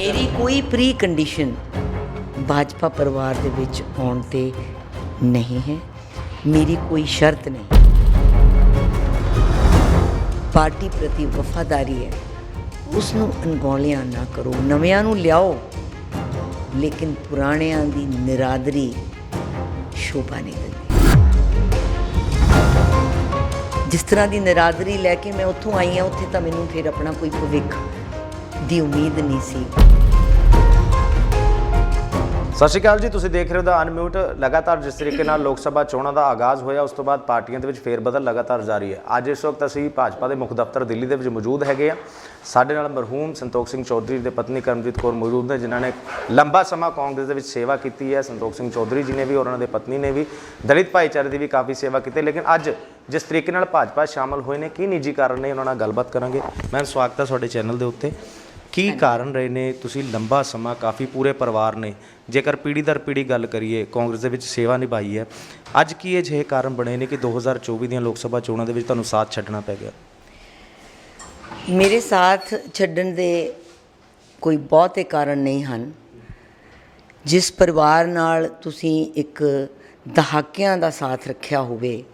ਮੇਰੀ ਕੋਈ pre condition Bhajpa ਪਰਿਵਾਰ ਦੇ ਵਿੱਚ ਆਉਣ ਤੇ ਨਹੀਂ ਹੈ। ਮੇਰੀ ਕੋਈ ਸ਼ਰਤ ਨਹੀਂ। ਪਾਰਟੀ ਪ੍ਰਤੀ ਵਫਾਦਾਰੀ ਹੈ। ਉਸ ਨੂੰ ਅਣਗੌਲਿਆਂ ਨਾ ਕਰੋ। ਨਵਿਆਂ ਨੂੰ ਲਿਆਓ। ਲੇਕਿਨ ਪੁਰਾਣਿਆਂ ਦੀ ਨਿਰਾਦਰੀ ਸ਼ੋਭਾ ਨਹੀਂ ਦਿੰਦੀ। ਜਿਸ ਤਰ੍ਹਾਂ ਦੀ ਨਿਰਾਦਰੀ ਲੈ ਕੇ ਮੈਂ ਉੱਥੋਂ ਆਈ ਹਾਂ, ਉੱਥੇ ਤਾਂ ਮੈਨੂੰ ਫਿਰ ਆਪਣਾ ਕੋਈ ਭਵਿੱਖ ਦੀ ਉਮੀਦ ਨਹੀਂ ਸੀ। ਸਤਿ ਸ਼੍ਰੀ ਅਕਾਲ ਜੀ, ਤੁਸੀਂ ਦੇਖ ਰਹੇ ਹੋ ਦਾ ਅਨਮਿਊਟ ਲਗਾਤਾਰ ਜਿਸ ਤਰੀਕੇ ਨਾਲ ਲੋਕ ਸਭਾ ਚੋਣਾਂ ਦਾ ਆਗਾਜ਼ ਹੋਇਆ, ਉਸ ਤੋਂ ਬਾਅਦ ਪਾਰਟੀਆਂ ਦੇ ਵਿੱਚ ਫੇਰਬਦਲ ਲਗਾਤਾਰ ਜਾਰੀ ਹੈ। ਅੱਜ ਇਸ ਵਕਤ ਅਸੀਂ ਭਾਜਪਾ ਦੇ ਮੁੱਖ ਦਫ਼ਤਰ ਦਿੱਲੀ ਦੇ ਵਿੱਚ ਮੌਜੂਦ ਹੈਗੇ ਆ ਸਾਡੇ ਨਾਲ ਮਰਹੂਮ ਸੰਤੋਖ ਸਿੰਘ ਚੌਧਰੀ ਦੇ ਪਤਨੀ ਕਰਮਜੀਤ ਕੌਰ ਮੌਜੂਦ ਨੇ, ਜਿਨ੍ਹਾਂ ਨੇ ਲੰਬਾ ਸਮਾਂ ਕਾਂਗਰਸ ਦੇ ਵਿੱਚ ਸੇਵਾ ਕੀਤੀ ਹੈ। ਸੰਤੋਖ ਸਿੰਘ ਚੌਧਰੀ ਜੀ ਨੇ ਵੀ ਔਰ ਉਹਨਾਂ ਦੇ ਪਤਨੀ ਨੇ ਵੀ, ਦਲਿਤ ਭਾਈਚਾਰੇ ਦੀ ਵੀ ਕਾਫੀ ਸੇਵਾ ਕੀਤੀ। ਲੇਕਿਨ ਅੱਜ ਜਿਸ ਤਰੀਕੇ ਨਾਲ ਭਾਜਪਾ ਸ਼ਾਮਲ ਹੋਏ ਨੇ, ਕੀ ਨਿੱਜੀ ਕਾਰਨ ਨੇ, ਉਹਨਾਂ ਨਾਲ ਗੱਲਬਾਤ ਕਰਾਂਗੇ। ਮੈਂ ਸਵਾਗਤ ਹੈ ਤੁਹਾਡੇ ਚੈਨਲ ਦੇ ਉੱਤੇ। ਕੀ ਕਾਰਨ ਰਹੇ ਨੇ? ਤੁਸੀਂ ਲੰਬਾ ਸਮਾਂ ਕਾਫੀ ਪੂਰੇ ਪਰਿਵਾਰ ਨੇ। ਜੇਕਰ ਪੀੜ੍ਹੀ ਦਰ ਪੀੜ੍ਹੀ ਗੱਲ ਕਰੀਏ ਕਾਂਗਰਸ ਦੇ ਵਿੱਚ ਸੇਵਾ ਨਿਭਾਈ ਹੈ। ਅੱਜ ਕੀ ਇਹ ਜਿਹੇ ਕਾਰਨ ਬਣੇ ਨੇ ਕਿ 2024 ਦੀਆਂ ਲੋਕ ਸਭਾ ਚੋਣਾਂ ਦੇ ਵਿੱਚ ਤੁਹਾਨੂੰ ਸਾਥ ਛੱਡਣਾ ਪੈ ਗਿਆ? ਮੇਰੇ ਸਾਥ ਛੱਡਣ ਦੇ ਕੋਈ ਬਹੁਤੇ ਕਾਰਨ ਨਹੀਂ ਹਨ। ਜਿਸ ਪਰਿਵਾਰ ਨਾਲ ਤੁਸੀਂ ਇੱਕ ਦਹਾਕਿਆਂ ਦਾ ਸਾਥ ਰੱਖਿਆ ਹੋਵੇ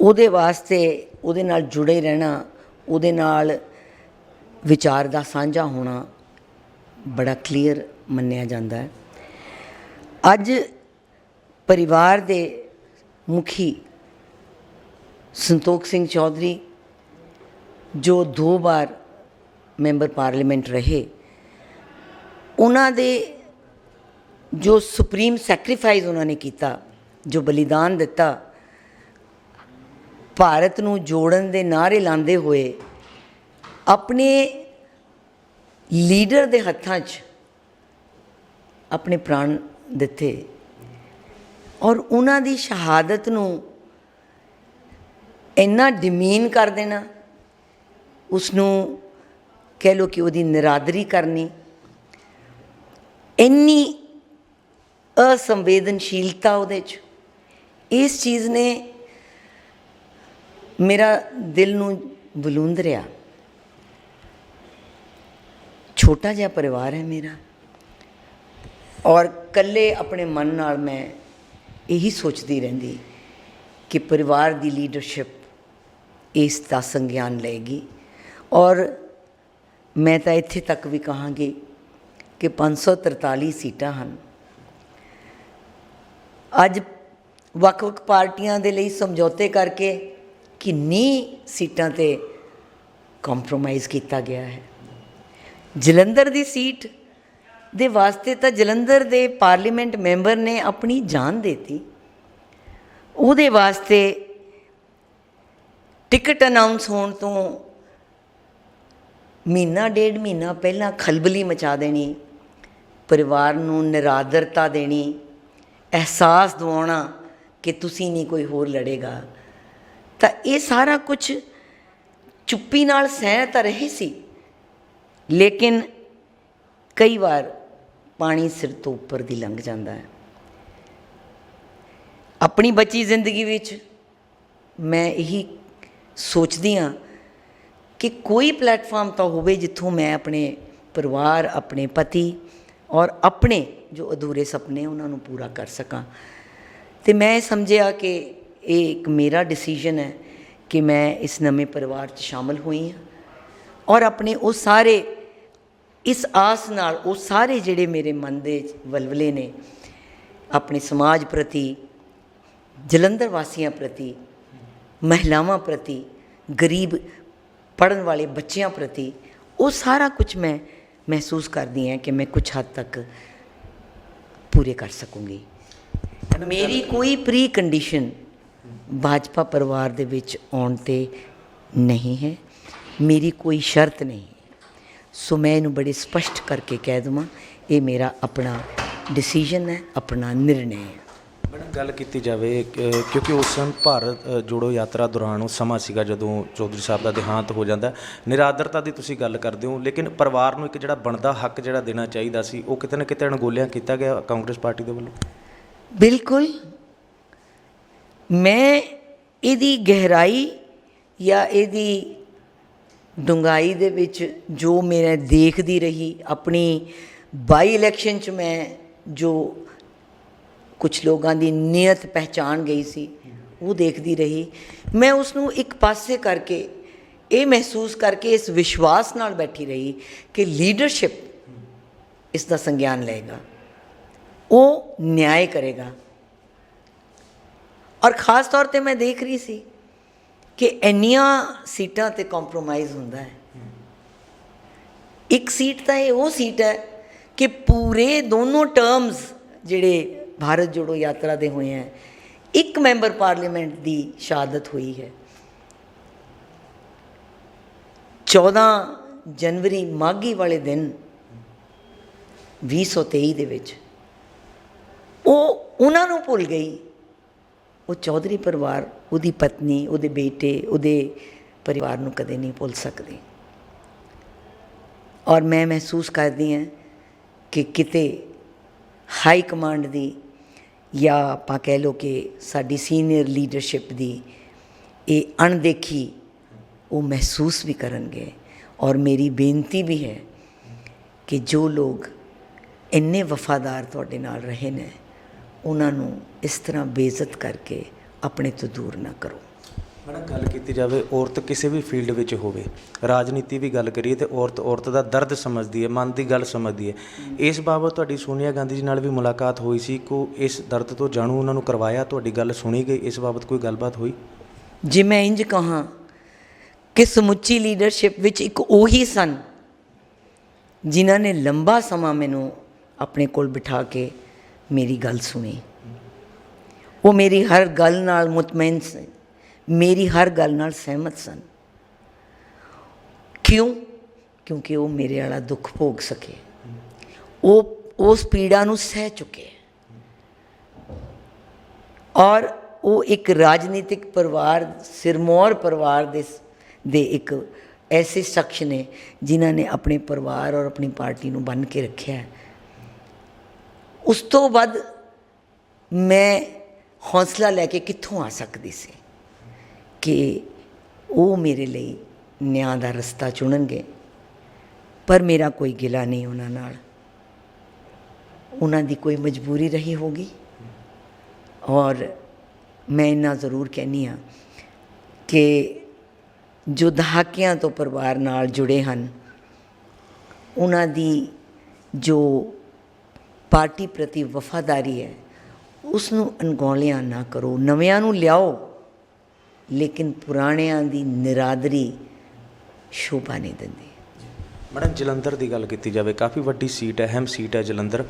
ਉਹਦੇ ਵਾਸਤੇ ਉਹਦੇ ਨਾਲ ਜੁੜੇ ਰਹਿਣਾ ਉਹਦੇ ਨਾਲ ਵਿਚਾਰ ਦਾ ਸਾਂਝਾ ਹੋਣਾ ਬੜਾ ਕਲੀਅਰ ਮੰਨਿਆ ਜਾਂਦਾ ਹੈ। ਅੱਜ ਪਰਿਵਾਰ ਦੇ ਮੁਖੀ ਸੰਤੋਖ ਸਿੰਘ ਚੌਧਰੀ, ਜੋ ਦੋ ਵਾਰ ਮੈਂਬਰ ਪਾਰਲੀਮੈਂਟ ਰਹੇ, ਉਹਨਾਂ ਦੇ ਜੋ ਸੁਪਰੀਮ ਸੈਕਰੀਫਾਈਸ ਉਹਨਾਂ ਨੇ ਕੀਤਾ, ਜੋ ਬਲੀਦਾਨ ਦਿੱਤਾ, ਭਾਰਤ ਨੂੰ ਜੋੜਨ ਦੇ ਨਾਅਰੇ ਲਾਉਂਦੇ ਹੋਏ ਆਪਣੇ ਲੀਡਰ ਦੇ ਹੱਥਾਂ 'ਚ ਆਪਣੇ ਪ੍ਰਾਣ ਦਿੱਤੇ। ਔਰ ਉਹਨਾਂ ਦੀ ਸ਼ਹਾਦਤ ਨੂੰ ਇੰਨਾ ਡਿਮੀਨ ਕਰ ਦੇਣਾ, ਉਸ ਨੂੰ ਕਹਿ ਲੋ ਕਿ ਉਹਦੀ ਨਿਰਾਦਰੀ ਕਰਨੀ, ਇੰਨੀ ਅਸੰਵੇਦਨਸ਼ੀਲਤਾ ਉਹਦੇ 'ਚ। ਇਸ ਚੀਜ਼ ਨੇ ਮੇਰਾ ਦਿਲ ਨੂੰ ਬਲੂੰਦ ਬਲੂੰਦਰਿਆ ਛੋਟਾ ਜਿਹਾ ਪਰਿਵਾਰ ਹੈ ਮੇਰਾ। ਔਰ ਇਕੱਲੇ ਆਪਣੇ ਮਨ ਨਾਲ ਮੈਂ ਇਹੀ ਸੋਚਦੀ ਰਹਿੰਦੀ ਕਿ ਪਰਿਵਾਰ ਦੀ ਲੀਡਰਸ਼ਿਪ ਇਸ ਦਾ ਸੰਗਿਆਨ ਲਏਗੀ। ਔਰ ਮੈਂ ਤਾਂ ਇੱਥੇ ਤੱਕ ਵੀ ਕਹਾਂਗੀ ਕਿ 543 ਸੀਟਾਂ ਹਨ। ਅੱਜ ਵੱਖ-ਵੱਖ ਪਾਰਟੀਆਂ ਦੇ ਲਈ ਸਮਝੌਤੇ ਕਰਕੇ ਕਿੰਨੀ ਸੀਟਾਂ ਤੇ ਕੰਪਰੋਮਾਈਜ਼ ਕੀਤਾ ਗਿਆ ਹੈ। ਜਲੰਧਰ ਦੀ ਸੀਟ ਦੇ ਵਾਸਤੇ ਤਾਂ ਜਲੰਧਰ ਦੇ ਪਾਰਲੀਮੈਂਟ ਮੈਂਬਰ ਨੇ ਆਪਣੀ ਜਾਨ ਦਿੱਤੀ। ਉਹਦੇ ਵਾਸਤੇ ਟਿਕਟ ਅਨਾਉਂਸ ਹੋਣ ਤੋਂ ਮਹੀਨਾ ਡੇਢ ਮਹੀਨਾ ਪਹਿਲਾਂ ਖਲਬਲੀ ਮਚਾ ਦੇਣੀ, ਪਰਿਵਾਰ ਨੂੰ ਨਿਰਾਦਰਤਾ ਦੇਣੀ, ਅਹਿਸਾਸ ਦਿਵਾਉਣਾ ਕਿ ਤੁਸੀਂ ਨਹੀਂ ਕੋਈ ਹੋਰ ਲੜੇਗਾ। ਤਾਂ ਇਹ ਸਾਰਾ ਕੁਝ ਚੁੱਪੀ ਨਾਲ ਸਹਿ ਤਾਂ ਰਹੇ ਸੀ। ਲੇਕਿਨ ਕਈ ਵਾਰ ਪਾਣੀ ਸਿਰ ਤੋਂ ਉੱਪਰ ਦੀ ਲੰਘ ਜਾਂਦਾ ਹੈ। ਆਪਣੀ ਬਚੀ ਜ਼ਿੰਦਗੀ ਵਿੱਚ ਮੈਂ ਇਹੀ ਸੋਚਦੀ ਹਾਂ ਕਿ ਕੋਈ ਪਲੇਟਫਾਰਮ ਤਾਂ ਹੋਵੇ ਜਿੱਥੋਂ ਮੈਂ ਆਪਣੇ ਪਰਿਵਾਰ, ਆਪਣੇ ਪਤੀ ਔਰ ਆਪਣੇ ਜੋ ਅਧੂਰੇ ਸੁਪਨੇ ਉਹਨਾਂ ਨੂੰ ਪੂਰਾ ਕਰ ਸਕਾਂ। ਤੇ ਮੈਂ ਸਮਝਿਆ ਕਿ ਇਹ ਇੱਕ ਮੇਰਾ ਡਿਸੀਜਨ ਹੈ ਕਿ ਮੈਂ ਇਸ ਨਵੇਂ ਪਰਿਵਾਰ 'ਚ ਸ਼ਾਮਲ ਹੋਈ ਹਾਂ ਔਰ ਆਪਣੇ ਉਹ ਸਾਰੇ ਇਸ ਆਸ ਨਾਲ ਉਹ ਸਾਰੇ ਜਿਹੜੇ ਮੇਰੇ ਮਨ ਦੇ ਵਲਵਲੇ ਨੇ, ਆਪਣੇ ਸਮਾਜ ਪ੍ਰਤੀ, ਜਲੰਧਰ ਵਾਸੀਆਂ ਪ੍ਰਤੀ, ਮਹਿਲਾਵਾਂ ਪ੍ਰਤੀ, ਗਰੀਬ ਪੜਨ ਵਾਲੇ ਬੱਚਿਆਂ ਪ੍ਰਤੀ, ਉਹ ਸਾਰਾ ਕੁਝ ਮੈਂ ਮਹਿਸੂਸ ਕਰਦੀ ਹਾਂ ਕਿ ਮੈਂ ਕੁਝ ਹੱਦ ਤੱਕ ਪੂਰੇ ਕਰ ਸਕੂੰਗੀ। ਮੇਰੀ ਕੋਈ ਪ੍ਰੀ ਕੰਡੀਸ਼ਨ ਭਾਜਪਾ ਪਰਿਵਾਰ ਦੇ ਵਿੱਚ ਆਉਣ ਤੇ ਨਹੀਂ ਹੈ। ਮੇਰੀ ਕੋਈ ਸ਼ਰਤ ਨਹੀਂ। ਸੋ ਮੈਂ ਇਹਨੂੰ ਬੜੇ ਸਪਸ਼ਟ ਕਰਕੇ ਕਹਿ ਦਵਾਂ ਇਹ ਮੇਰਾ ਆਪਣਾ ਡਿਸੀਜਨ ਹੈ ਆਪਣਾ ਨਿਰਣੈ ਹੈ। ਮੈਡਮ ਗੱਲ ਕੀਤੀ ਜਾਵੇ ਕਿਉਂਕਿ ਉਸ ਸਮੇਂ ਭਾਰਤ ਜੋੜੋ ਯਾਤਰਾ ਦੌਰਾਨ ਉਹ ਸਮਾਂ ਸੀਗਾ ਜਦੋਂ ਚੌਧਰੀ ਸਾਹਿਬ ਦਾ ਦੇਹਾਂਤ ਹੋ ਜਾਂਦਾ। ਨਿਰਾਦਰਤਾ ਦੀ ਤੁਸੀਂ ਗੱਲ ਕਰਦੇ ਹੋ ਲੇਕਿਨ ਪਰਿਵਾਰ ਨੂੰ ਇੱਕ ਜਿਹੜਾ ਬਣਦਾ ਹੱਕ ਜਿਹੜਾ ਦੇਣਾ ਚਾਹੀਦਾ ਸੀ ਉਹ ਕਿਤੇ ਨਾ ਕਿਤੇ ਅਣਗੋਲਿਆਂ ਕੀਤਾ ਗਿਆ ਕਾਂਗਰਸ ਪਾਰਟੀ ਦੇ ਵੱਲੋਂ? ਬਿਲਕੁਲ। ਮੈਂ ਇਹਦੀ ਗਹਿਰਾਈ ਜਾਂ ਇਹਦੀ ਡੁੰਗਾਈ ਦੇ ਵਿੱਚ ਜੋ ਮੈਂ ਦੇਖਦੀ ਰਹੀ, ਆਪਣੀ ਬਾਈ ਇਲੈਕਸ਼ਨ ਚ ਮੈਂ ਜੋ ਕੁਝ ਲੋਕਾਂ ਦੀ ਨੀਅਤ ਪਹਿਚਾਨ ਗਈ ਸੀ, ਉਹ ਦੇਖਦੀ ਰਹੀ। ਮੈਂ ਉਸ ਨੂੰ ਇੱਕ ਪਾਸੇ ਕਰਕੇ ਇਹ ਮਹਿਸੂਸ ਕਰਕੇ ਇਸ ਵਿਸ਼ਵਾਸ ਨਾਲ ਬੈਠੀ ਰਹੀ ਕਿ ਲੀਡਰਸ਼ਿਪ ਇਸ ਦਾ ਸੰਗਿਆਨ ਲਏਗਾ, ਉਹ ਨਿਆਂ ਕਰੇਗਾ ਔਰ ਖਾਸ ਤੌਰ ਤੇ ਮੈਂ ਦੇਖ ਰਹੀ ਸੀ ਕਿ ਇੰਨੀਆਂ ਸੀਟਾਂ ਤੇ ਕੰਪਰੋਮਾਈਜ਼ ਹੁੰਦਾ ਹੈ। ਇੱਕ ਸੀਟ ਤਾਂ ਇਹ ਉਹ ਸੀਟ ਹੈ ਕਿ ਪੂਰੇ ਦੋਨੋਂ ਟਰਮਸ ਜਿਹੜੇ ਭਾਰਤ ਜੋੜੋ ਯਾਤਰਾ ਦੇ ਹੋਏ ਹੈ, ਇੱਕ ਮੈਂਬਰ ਪਾਰਲੀਮੈਂਟ ਦੀ ਸ਼ਹਾਦਤ ਹੋਈ ਹੈ। 14 ਜਨਵਰੀ ਮਾਘੀ ਵਾਲੇ ਦਿਨ 2023 ਦੇ ਵਿੱਚ ਉਹ ਉਹਨਾਂ ਨੂੰ ਭੁੱਲ ਗਈ ਉਹ ਚੌਧਰੀ ਪਰਿਵਾਰ, ਉਹਦੀ ਪਤਨੀ, ਉਹਦੇ ਬੇਟੇ, ਉਹਦੇ ਪਰਿਵਾਰ ਨੂੰ ਕਦੇ ਨਹੀਂ ਭੁੱਲ ਸਕਦੇ। ਔਰ ਮੈਂ ਮਹਿਸੂਸ ਕਰਦੀ ਹਾਂ ਕਿ ਕਿਤੇ ਹਾਈ ਕਮਾਂਡ ਦੀ ਜਾਂ ਆਪਾਂ ਕਹਿ ਲਓ ਕਿ ਸਾਡੀ ਸੀਨੀਅਰ ਲੀਡਰਸ਼ਿਪ ਦੀ ਇਹ ਅਣਦੇਖੀ ਉਹ ਮਹਿਸੂਸ ਵੀ ਕਰਨਗੇ। ਔਰ ਮੇਰੀ ਬੇਨਤੀ ਵੀ ਹੈ ਕਿ ਜੋ ਲੋਕ ਇੰਨੇ ਵਫਾਦਾਰ ਤੁਹਾਡੇ ਨਾਲ ਰਹੇ ਨੇ, ਉਹਨਾਂ ਨੂੰ ਇਸ ਤਰ੍ਹਾਂ ਬੇਇੱਜ਼ਤ ਕਰਕੇ ਆਪਣੇ ਤੋਂ ਦੂਰ ਨਾ ਕਰੋ। ਮੈਡਮ ਗੱਲ ਕੀਤੀ ਜਾਵੇ ਔਰਤ ਕਿਸੇ ਵੀ ਫੀਲਡ ਵਿੱਚ ਹੋਵੇ ਰਾਜਨੀਤੀ ਵੀ ਗੱਲ ਕਰੀਏ ਤੇ ਔਰਤ ਔਰਤ ਦਾ ਦਰਦ ਸਮਝਦੀ ਹੈ ਮਨ ਦੀ ਗੱਲ ਸਮਝਦੀ ਹੈ। ਇਸ ਬਾਬਤ ਤੁਹਾਡੀ ਸੋਨੀਆ ਗਾਂਧੀ ਜੀ ਨਾਲ ਵੀ ਮੁਲਾਕਾਤ ਹੋਈ ਸੀ ਕੋ ਇਸ ਦਰਦ ਤੋਂ ਜਾਣੂ ਉਹਨਾਂ ਨੂੰ ਕਰਵਾਇਆ ਤੁਹਾਡੀ ਗੱਲ ਸੁਣੀ ਗਈ ਇਸ ਬਾਬਤ ਕੋਈ ਗੱਲਬਾਤ ਹੋਈ? ਜੇ ਮੈਂ ਇੰਜ ਕਹਾਂ ਕਿ ਸਮੁੱਚੀ ਲੀਡਰਸ਼ਿਪ ਵਿੱਚ ਇੱਕ ਉਹੀ ਸਨ ਜਿਨ੍ਹਾਂ ਨੇ ਲੰਬਾ ਸਮਾਂ ਮੈਨੂੰ ਆਪਣੇ ਕੋਲ ਬਿਠਾ ਕੇ ਮੇਰੀ ਗੱਲ ਸੁਣੀ। ਉਹ ਮੇਰੀ ਹਰ ਗੱਲ ਨਾਲ ਮੁਤਮੈਨ ਸਨ। ਮੇਰੀ ਹਰ ਗੱਲ ਨਾਲ ਸਹਿਮਤ ਸਨ। ਕਿਉਂ? ਕਿਉਂਕਿ ਉਹ ਮੇਰੇ ਵਾਲਾ ਦੁੱਖ ਭੋਗ ਸਕੇ। ਉਹ, ਉਸ ਪੀੜਾ ਨੂੰ ਸਹਿ ਚੁੱਕੇ। ਔਰ ਉਹ ਇੱਕ ਰਾਜਨੀਤਿਕ ਪਰਿਵਾਰ, ਸਿਰਮੌਰ ਪਰਿਵਾਰ ਦੇ ਦੇ ਇੱਕ ਐਸੇ ਸ਼ਖਸ ਨੇ ਜਿਨ੍ਹਾਂ ਨੇ ਆਪਣੇ ਪਰਿਵਾਰ ਔਰ ਆਪਣੀ ਪਾਰਟੀ ਨੂੰ ਬੰਨ ਕੇ ਰੱਖਿਆ। ਉਸ ਤੋਂ ਵੱਧ ਮੈਂ ਹੌਸਲਾ ਲੈ ਕੇ ਕਿੱਥੋਂ ਆ ਸਕਦੀ ਸੀ ਕਿ ਉਹ ਮੇਰੇ ਲਈ ਨਿਆਂ ਦਾ ਰਸਤਾ ਚੁਣਨਗੇ? ਪਰ ਮੇਰਾ ਕੋਈ ਗਿਲਾ ਨਹੀਂ ਉਹਨਾਂ ਨਾਲ। ਉਹਨਾਂ ਦੀ ਕੋਈ ਮਜਬੂਰੀ ਰਹੀ ਹੋਗੀ ਔਰ ਮੈਂ ਇੰਨਾ ਜ਼ਰੂਰ ਕਹਿੰਦੀ ਹਾਂ ਕਿ ਜੋ ਦਹਾਕਿਆਂ ਤੋਂ ਪਰਿਵਾਰ ਨਾਲ ਜੁੜੇ ਹਨ, ਉਹਨਾਂ ਦੀ ਜੋ ਪਾਰਟੀ ਪ੍ਰਤੀ ਵਫਾਦਾਰੀ ਹੈ ਉਸ ਨੂੰ ਅਣਗੌਲਿਆਂ ਨਾ ਕਰੋ ਨਵਿਆਂ ਨੂੰ ਲਿਆਓ। ਲੇਕਿਨ ਪੁਰਾਣਿਆਂ ਦੀ ਨਿਰਾਦਰੀ ਸ਼ੋਭਾ ਨਹੀਂ ਦਿੰਦੀ। ਮੈਡਮ ਜਲੰਧਰ ਦੀ ਗੱਲ ਕੀਤੀ ਜਾਵੇ ਕਾਫੀ ਵੱਡੀ ਸੀਟ ਹੈ ਅਹਿਮ ਸੀਟ ਹੈ ਜਲੰਧਰ।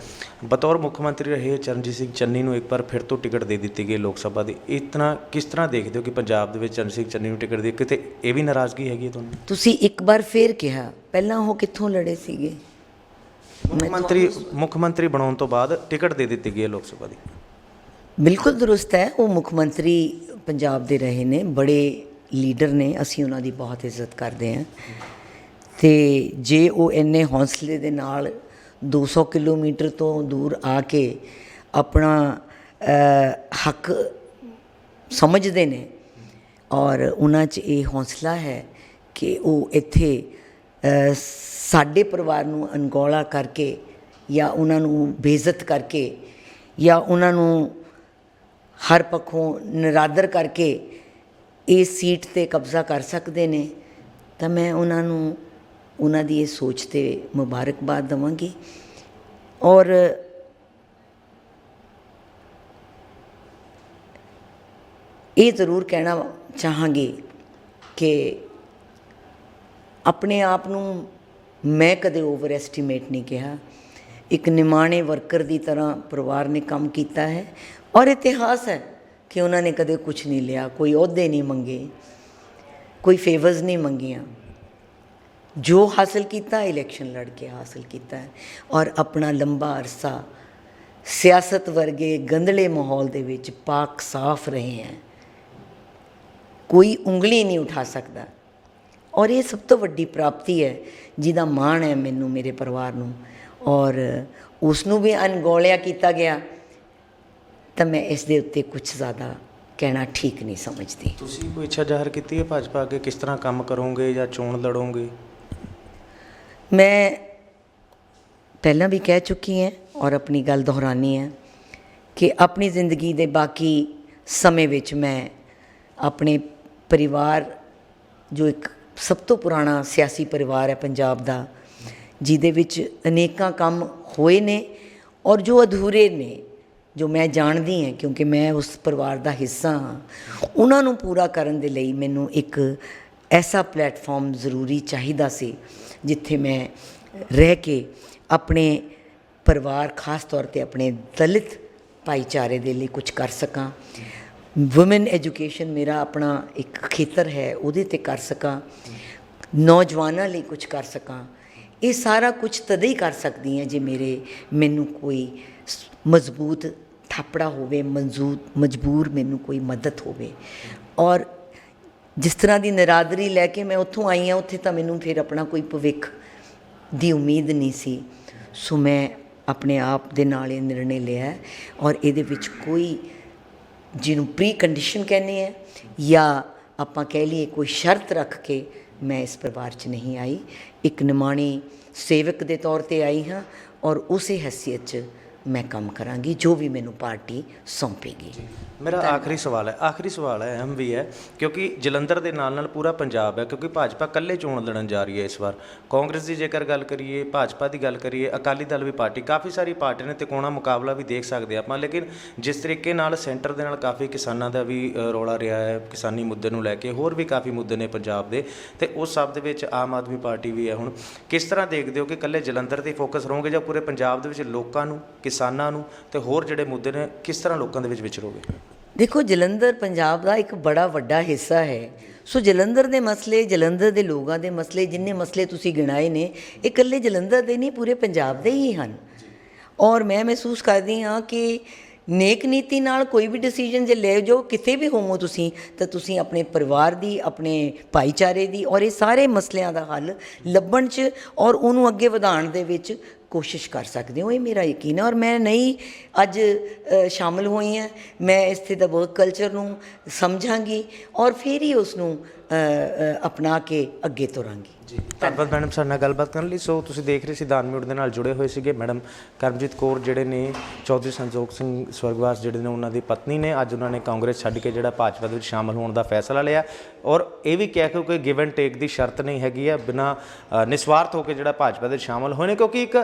ਬਤੌਰ ਮੁੱਖ ਮੰਤਰੀ ਰਹੇ ਚਰਨਜੀਤ ਸਿੰਘ ਚੰਨੀ ਨੂੰ ਇੱਕ ਵਾਰ ਫਿਰ ਤੋਂ ਟਿਕਟ ਦੇ ਦਿੱਤੀ ਗਈ ਲੋਕ ਸਭਾ ਦੀ। ਇਤਨਾ ਕਿਸ ਤਰ੍ਹਾਂ ਦੇਖਦੇ ਹੋ ਕਿ ਪੰਜਾਬ ਦੇ ਵਿੱਚ ਚਰਨਜੀਤ ਸਿੰਘ ਚੰਨੀ ਨੂੰ ਟਿਕਟ ਦੀ ਕਿਤੇ ਇਹ ਵੀ ਨਾਰਾਜ਼ਗੀ ਹੈਗੀ ਹੈ ਤੁਹਾਨੂੰ? ਤੁਸੀਂ ਇੱਕ ਵਾਰ ਫੇਰ ਕਿਹਾ ਪਹਿਲਾਂ ਉਹ ਕਿੱਥੋਂ ਲੜੇ ਸੀਗੇ? ਮੁੱਖ ਮੰਤਰੀ ਮੁੱਖ ਮੰਤਰੀ ਬਣਾਉਣ ਤੋਂ ਬਾਅਦ ਟਿਕਟ ਦੇ ਦਿੱਤੀ ਗਈ ਹੈ ਲੋਕ ਸਭਾ ਦੀ। ਬਿਲਕੁਲ ਦਰੁਸਤ ਹੈ। ਉਹ ਮੁੱਖ ਮੰਤਰੀ ਪੰਜਾਬ ਦੇ ਰਹੇ ਨੇ। ਬੜੇ ਲੀਡਰ ਨੇ। ਅਸੀਂ ਉਹਨਾਂ ਦੀ ਬਹੁਤ ਇੱਜ਼ਤ ਕਰਦੇ ਹਾਂ। ਤੇ ਜੇ ਉਹ ਇੰਨੇ ਹੌਸਲੇ ਦੇ ਨਾਲ 200 ਕਿਲੋਮੀਟਰ ਤੋਂ ਦੂਰ ਆ ਕੇ ਆਪਣਾ ਹੱਕ ਸਮਝਦੇ ਨੇ ਔਰ ਉਹਨਾਂ 'ਚ ਇਹ ਹੌਸਲਾ ਹੈ ਕਿ ਉਹ ਇੱਥੇ ਸਾਡੇ ਪਰਿਵਾਰ ਨੂੰ ਅਣਗੌਲਾ ਕਰਕੇ ਜਾਂ ਉਹਨਾਂ ਨੂੰ ਬੇਇੱਜ਼ਤ ਕਰਕੇ ਜਾਂ ਉਹਨਾਂ ਨੂੰ ਹਰ ਪੱਖੋਂ ਨਿਰਾਦਰ ਕਰਕੇ ਇਸ ਸੀਟ ਤੇ ਕਬਜ਼ਾ ਕਰ ਸਕਦੇ ਨੇ, ਤਾਂ ਮੈਂ ਉਹਨਾਂ ਨੂੰ, ਉਹਨਾਂ ਦੀ ਇਹ ਸੋਚ ਤੇ ਮੁਬਾਰਕਬਾਦ ਦਵਾਂਗੀ। ਔਰ ਇਹ ਜ਼ਰੂਰ ਕਹਿਣਾ ਚਾਹਾਂਗੀ ਕਿ ਆਪਣੇ ਆਪ ਨੂੰ ਮੈਂ ਕਦੇ ਓਵਰ ਐਸਟੀਮੇਟ ਨਹੀਂ ਕਿਹਾ। ਇੱਕ ਨਿਮਾਣੇ ਵਰਕਰ ਦੀ ਤਰ੍ਹਾਂ ਪਰਿਵਾਰ ਨੇ ਕੰਮ ਕੀਤਾ ਹੈ। ਔਰ ਇਤਿਹਾਸ ਹੈ ਕਿ ਉਹਨਾਂ ਨੇ ਕਦੇ ਕੁਝ ਨਹੀਂ ਲਿਆ, ਕੋਈ ਅਹੁਦੇ ਨਹੀਂ ਮੰਗੇ, ਕੋਈ ਫੇਵਰਸ ਨਹੀਂ ਮੰਗੀਆਂ। ਜੋ ਹਾਸਲ ਕੀਤਾ ਇਲੈਕਸ਼ਨ ਲੜ ਕੇ ਹਾਸਲ ਕੀਤਾ ਔਰ ਆਪਣਾ ਲੰਬਾ ਅਰਸਾ ਸਿਆਸਤ ਵਰਗੇ ਗੰਧਲੇ ਮਾਹੌਲ ਦੇ ਵਿੱਚ ਪਾਕ ਸਾਫ਼ ਰਹੇ ਹੈ। ਕੋਈ ਉਂਗਲੀ ਨਹੀਂ ਉਠਾ ਸਕਦਾ। ਔਰ ਇਹ ਸਭ ਤੋਂ ਵੱਡੀ ਪ੍ਰਾਪਤੀ ਹੈ, ਜਿਹਦਾ ਮਾਣ ਹੈ ਮੈਨੂੰ, ਮੇਰੇ ਪਰਿਵਾਰ ਨੂੰ। ਔਰ ਉਸ ਨੂੰ ਵੀ ਅਣਗੌਲਿਆ ਕੀਤਾ ਗਿਆ। ਤਾਂ ਮੈਂ ਇਸ ਦੇ ਉੱਤੇ ਕੁਝ ਜ਼ਿਆਦਾ ਕਹਿਣਾ ਠੀਕ ਨਹੀਂ ਸਮਝਦੀ। ਤੁਸੀਂ ਕੋਈ ਇੱਛਾ ਜ਼ਾਹਰ ਕੀਤੀ ਹੈ ਭਾਜਪਾ ਅੱਗੇ ਕਿਸ ਤਰ੍ਹਾਂ ਕੰਮ ਕਰੋਗੇ ਜਾਂ ਚੋਣ ਲੜੋਗੇ? ਮੈਂ ਪਹਿਲਾਂ ਵੀ ਕਹਿ ਚੁੱਕੀ ਹਾਂ ਔਰ ਆਪਣੀ ਗੱਲ ਦੁਹਰਾਨੀ ਹੈ ਕਿ ਆਪਣੀ ਜ਼ਿੰਦਗੀ ਦੇ ਬਾਕੀ ਸਮੇਂ ਵਿੱਚ ਮੈਂ ਆਪਣੇ ਪਰਿਵਾਰ ਜੋ ਇੱਕ ਸਭ ਤੋਂ ਪੁਰਾਣਾ ਸਿਆਸੀ ਪਰਿਵਾਰ ਹੈ ਪੰਜਾਬ ਦਾ ਜਿਹਦੇ ਵਿੱਚ ਅਨੇਕਾਂ ਕੰਮ ਹੋਏ ਨੇ ਔਰ ਜੋ ਅਧੂਰੇ ਨੇ ਜੋ ਮੈਂ ਜਾਣਦੀ ਹਾਂ, ਕਿਉਂਕਿ ਮੈਂ ਉਸ ਪਰਿਵਾਰ ਦਾ ਹਿੱਸਾ ਹਾਂ, ਉਹਨਾਂ ਨੂੰ ਪੂਰਾ ਕਰਨ ਦੇ ਲਈ ਮੈਨੂੰ ਇੱਕ ਐਸਾ ਪਲੇਟਫਾਰਮ ਜ਼ਰੂਰੀ ਚਾਹੀਦਾ ਸੀ, ਜਿੱਥੇ ਮੈਂ ਰਹਿ ਕੇ ਆਪਣੇ ਪਰਿਵਾਰ, ਖਾਸ ਤੌਰ ਤੇ ਆਪਣੇ ਦਲਿਤ ਭਾਈਚਾਰੇ ਦੇ ਲਈ ਕੁਝ ਕਰ ਸਕਾਂ। ਔਮਨ ਐਜੂਕੇਸ਼ਨ ਮੇਰਾ ਆਪਣਾ ਇੱਕ ਖੇਤਰ ਹੈ, ਉਹਦੇ ਤੇ ਕਰ ਸਕਾਂ। ਨੌਜਵਾਨਾਂ ਲਈ ਕੁਝ ਕਰ ਸਕਾਂ। ਇਹ ਸਾਰਾ ਕੁਝ ਤਦ ਹੀ ਕਰ ਸਕਦੀ ਹਾਂ, ਜੇ ਮੇਰੇ, ਮੈਨੂੰ ਕੋਈ ਮਜ਼ਬੂਤ ਥਾਪੜਾ ਹੋਵੇ, ਮਨਜ਼ੂਰ, ਮਜਬੂਰ ਮੈਨੂੰ ਕੋਈ ਮਦਦ ਹੋਵੇ। ਔਰ ਜਿਸ ਤਰ੍ਹਾਂ ਦੀ ਨਰਾਦਰੀ ਲੈ ਕੇ ਮੈਂ ਉੱਥੋਂ ਆਈ ਹਾਂ, ਉੱਥੇ ਤਾਂ ਮੈਨੂੰ ਫਿਰ ਆਪਣਾ ਕੋਈ ਭਵਿੱਖ ਦੀ ਉਮੀਦ ਨਹੀਂ ਸੀ। ਸੋ ਮੈਂ ਆਪਣੇ ਆਪ ਦੇ ਨਾਲ ਇਹ ਨਿਰਣੇ ਲਿਆ ਔਰ ਇਹਦੇ ਵਿੱਚ ਕੋਈ ਜਿਹਨੂੰ ਪ੍ਰੀ ਕੰਡੀਸ਼ਨ ਕਹਿੰਦੇ ਆ ਜਾਂ ਆਪਾਂ ਕਹਿ ਲਈਏ ਕੋਈ ਸ਼ਰਤ ਰੱਖ ਕੇ ਮੈਂ ਇਸ ਪਰਿਵਾਰ 'ਚ ਨਹੀਂ ਆਈ। ਇੱਕ ਨਿਮਾਣੀ ਸੇਵਕ ਦੇ ਤੌਰ ਤੇ ਆਈ ਹਾਂ ਔਰ ਉਸੇ ਹੈਸੀਅਤ 'ਚ ਮੈਂ ਕੰਮ ਕਰਾਂਗੀ ਜੋ ਵੀ ਮੈਨੂੰ ਪਾਰਟੀ ਸੌਂਪੇਗੀ। ਮੇਰਾ ਆਖਰੀ ਸਵਾਲ ਹੈ ਆਖਰੀ ਸਵਾਲ ਹੈ ਅਹਿਮ ਵੀ ਹੈ ਕਿਉਂਕਿ ਜਲੰਧਰ ਦੇ ਨਾਲ ਨਾਲ ਪੂਰਾ ਪੰਜਾਬ ਹੈ ਕਿਉਂਕਿ ਭਾਜਪਾ ਇਕੱਲੇ ਚੋਣ ਲੜਨ ਜਾ ਰਹੀ ਹੈ ਇਸ ਵਾਰ। ਕਾਂਗਰਸ ਦੀ ਜੇਕਰ ਗੱਲ ਕਰੀਏ ਭਾਜਪਾ ਦੀ ਗੱਲ ਕਰੀਏ ਅਕਾਲੀ ਦਲ ਵੀ ਪਾਰਟੀ ਕਾਫੀ ਸਾਰੀ ਪਾਰਟੀ ਨੇ ਤਿਕੋਣਾ ਮੁਕਾਬਲਾ ਵੀ ਦੇਖ ਸਕਦੇ ਆਪਾਂ ਲੇਕਿਨ ਜਿਸ ਤਰੀਕੇ ਨਾਲ ਸੈਂਟਰ ਦੇ ਨਾਲ ਕਾਫੀ ਕਿਸਾਨਾਂ ਦਾ ਵੀ ਰੌਲਾ ਰਿਹਾ ਹੈ ਕਿਸਾਨੀ ਮੁੱਦੇ ਨੂੰ ਲੈ ਕੇ ਹੋਰ ਵੀ ਕਾਫੀ ਮੁੱਦੇ ਨੇ ਪੰਜਾਬ ਦੇ ਤੇ ਉਸ ਸਭ ਦੇ ਵਿੱਚ ਆਮ ਆਦਮੀ ਪਾਰਟੀ ਵੀ ਹੈ ਹੁਣ। ਕਿਸ ਤਰ੍ਹਾਂ ਦੇਖਦੇ ਹੋ ਕਿ ਇਕੱਲੇ ਜਲੰਧਰ ਤੇ ਫੋਕਸ ਰਹੋਗੇ ਜਾਂ ਪੂਰੇ ਪੰਜਾਬ ਦੇ ਵਿੱਚ ਲੋਕਾਂ ਨੂੰ ਕਿਸਾਨਾਂ ਨੂੰ ਤੇ ਹੋਰ ਜਿਹੜੇ ਮੁੱਦੇ ਨੇ, ਕਿਸ ਤਰ੍ਹਾਂ ਲੋਕਾਂ ਦੇ ਵਿੱਚ ਵਿਚਰੋਗੇ ਦੇਖੋ, ਜਲੰਧਰ ਪੰਜਾਬ ਦਾ ਇੱਕ ਬੜਾ ਵੱਡਾ ਹਿੱਸਾ ਹੈ। ਸੋ ਜਲੰਧਰ ਦੇ ਮਸਲੇ, ਜਲੰਧਰ ਦੇ ਲੋਕਾਂ ਦੇ ਮਸਲੇ, ਜਿੰਨੇ ਮਸਲੇ ਤੁਸੀਂ ਗਿਣਾਏ ਨੇ, ਇਹ ਇਕੱਲੇ ਜਲੰਧਰ ਦੇ ਨਹੀਂ, ਪੂਰੇ ਪੰਜਾਬ ਦੇ ਹੀ ਹਨ। ਔਰ ਮੈਂ ਮਹਿਸੂਸ ਕਰਦੀ ਹਾਂ ਕਿ ਨੇਕ ਨੀਤੀ ਨਾਲ ਕੋਈ ਵੀ ਡਿਸੀਜਨ ਜੇ ਲੈ ਜਾਓ ਕਿਤੇ ਵੀ ਹੋਵੋ ਤੁਸੀਂ ਤਾਂ ਤੁਸੀਂ ਆਪਣੇ ਪਰਿਵਾਰ ਦੀ ਆਪਣੇ ਭਾਈਚਾਰੇ ਦੀ ਔਰ ਇਹ ਸਾਰੇ ਮਸਲਿਆਂ ਦਾ ਹੱਲ ਲੱਭਣ 'ਚ ਔਰ ਉਹਨੂੰ ਅੱਗੇ ਵਧਾਉਣ ਦੇ ਵਿੱਚ ਕੋਸ਼ਿਸ਼ ਕਰ ਸਕਦੇ ਹੋ। ਇਹ ਮੇਰਾ ਯਕੀਨ ਹੈ ਔਰ ਮੈਂ ਨਹੀਂ ਅੱਜ ਅ, ਸ਼ਾਮਲ ਹੋਈ ਹਾਂ। ਮੈਂ ਇੱਥੇ ਦਾ ਵਰਕ ਕਲਚਰ ਨੂੰ ਸਮਝਾਂਗੀ ਔਰ ਫਿਰ ਹੀ ਉਸ ਨੂੰ ਅਪਣਾ ਕੇ ਅੱਗੇ ਤੁਰਾਂਗੀ। ਜੀ ਧੰਨਵਾਦ ਮੈਡਮ, ਸਾਡੇ ਨਾਲ ਗੱਲਬਾਤ ਕਰਨ ਲਈ। ਸੋ ਤੁਸੀਂ ਦੇਖ ਰਹੇ ਸੀ ਦਾਨ ਮਿਊਟ ਦੇ ਨਾਲ ਜੁੜੇ ਹੋਏ ਸੀਗੇ ਮੈਡਮ ਕਰਮਜੀਤ ਕੌਰ, ਜਿਹੜੇ ਨੇ ਚੌਧਰੀ ਸੰਜੋਗ ਸਿੰਘ ਸਵਰਗਵਾਸ, ਜਿਹੜੇ ਨੇ ਉਹਨਾਂ ਦੀ ਪਤਨੀ ਨੇ। ਅੱਜ ਉਹਨਾਂ ਨੇ ਕਾਂਗਰਸ ਛੱਡ ਕੇ ਜਿਹੜਾ ਭਾਜਪਾ ਦੇ ਵਿੱਚ ਸ਼ਾਮਲ ਹੋਣ ਦਾ ਫੈਸਲਾ ਲਿਆ। ਔਰ ਇਹ ਵੀ ਕਿਹਾ ਕਿ ਕੋਈ ਗਿਵ ਐਂਡ ਟੇਕ ਦੀ ਸ਼ਰਤ ਨਹੀਂ ਹੈਗੀ ਹੈ ਬਿਨਾ ਨਿਸਵਾਰਥ ਹੋ ਕੇ ਜਿਹੜਾ ਭਾਜਪਾ ਦੇ ਸ਼ਾਮਲ ਹੋਏ ਨੇ, ਕਿਉਂਕਿ ਇੱਕ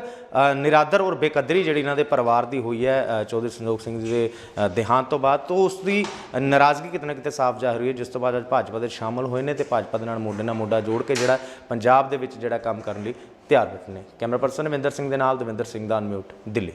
ਨਿਰਾਦਰ ਔਰ ਬੇਕਦਰੀ ਜਿਹੜੀ ਇਹਨਾਂ ਦੇ ਪਰਿਵਾਰ ਦੀ ਹੋਈ ਹੈ ਚੌਧਰੀ ਸੰਜੋਗ ਸਿੰਘ ਜੀ ਦੇ ਦੇਹਾਂਤ ਤੋਂ ਬਾਅਦ, ਤੋਂ ਉਸ ਦੀ ਨਾਰਾਜ਼ਗੀ ਕਿਤੇ ਨਾ ਕਿਤੇ ਸਾਫ਼ ਜ਼ਾਹਿਰ ਹੋਈ ਹੈ। ਜਿਸ ਤੋਂ ਬਾਅਦ ਅੱਜ ਭਾਜਪਾ ਦੇ ਸ਼ਾਮਲ ਹੋਏ ਨੇ ਤੇ ਭਾਜਪਾ ਦੇ ਨਾਲ ਮੋਢੇ ਨਾਲ ਮੋਢਾ ਜੋੜ ਕੇ ਜਿਹੜਾ ਪੰਜਾਬ ਦੇ ਵਿੱਚ ਜਿਹੜਾ ਕੰਮ ਕਰਨ ਲਈ ਤਿਆਰ ਬੈਠੇ ਨੇ। ਕੈਮਰਾ ਪਰਸਨ ਅਮਿੰਦਰ ਸਿੰਘ ਦੇ ਨਾਲ ਦਵਿੰਦਰ ਸਿੰਘ ਦਾ ਅਨਮਿਊਟ ਦਿੱਲੀ।